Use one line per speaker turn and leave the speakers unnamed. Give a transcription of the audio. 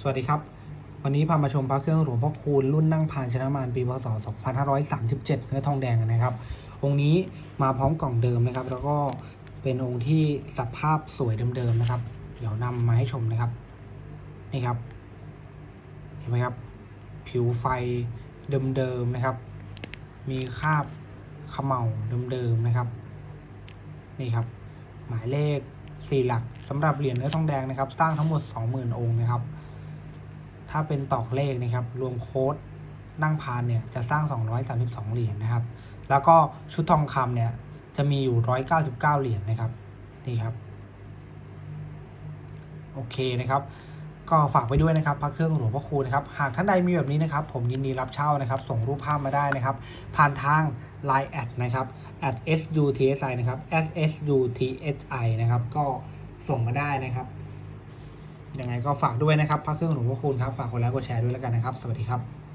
สวัสดีครับ วันนี้พามาชมพระเครื่องหลวงพ่อคูณรุ่นนั่งพานชนะมารปีพศ 2537เนื้อทองแดงนะครับ องค์นี้มาพร้อมกล่องเดิมนะครับ แล้วก็เป็นองค์ที่สภาพสวยเดิมๆนะครับ เดี๋ยวนำมาให้ชมนะครับ นี่ครับ เห็นไหมครับ ผิวไฟเดิมๆนะครับ มีคราบขม่าเดิมๆนะครับ นี่ครับ หมายเลขสี่หลักสำหรับเหรียญเนื้อทองแดงนะครับ สร้างทั้งหมด 20,000 องค์นะครับ ถ้าเป็นตอกเลขนะครับรวมโค้ดนั่งพานเนี่ยจะสร้าง 232 เหรียญนะครับ แล้วก็ชุดทองคำเนี่ยจะมีอยู่ 199 เหรียญนะครับนี่ครับโอเคนะครับ ก็ฝากไปด้วยนะครับพระเครื่องหลวงพ่อคูณนะครับหากท่านใดมีแบบนี้นะครับ ผมยินดีรับเช่านะครับ ส่งรูปภาพมาได้นะครับ ผ่านทาง Line แอดนะครับ at sutsi นะครับ ssutsi นะครับก็ส่งมาได้นะครับ ยังไงก็ฝากด้วยนะครับพระเครื่องหลวงพ่อคูณครับ ฝากกดไลค์กดแชร์ด้วยแล้วกันนะครับ สวัสดีครับ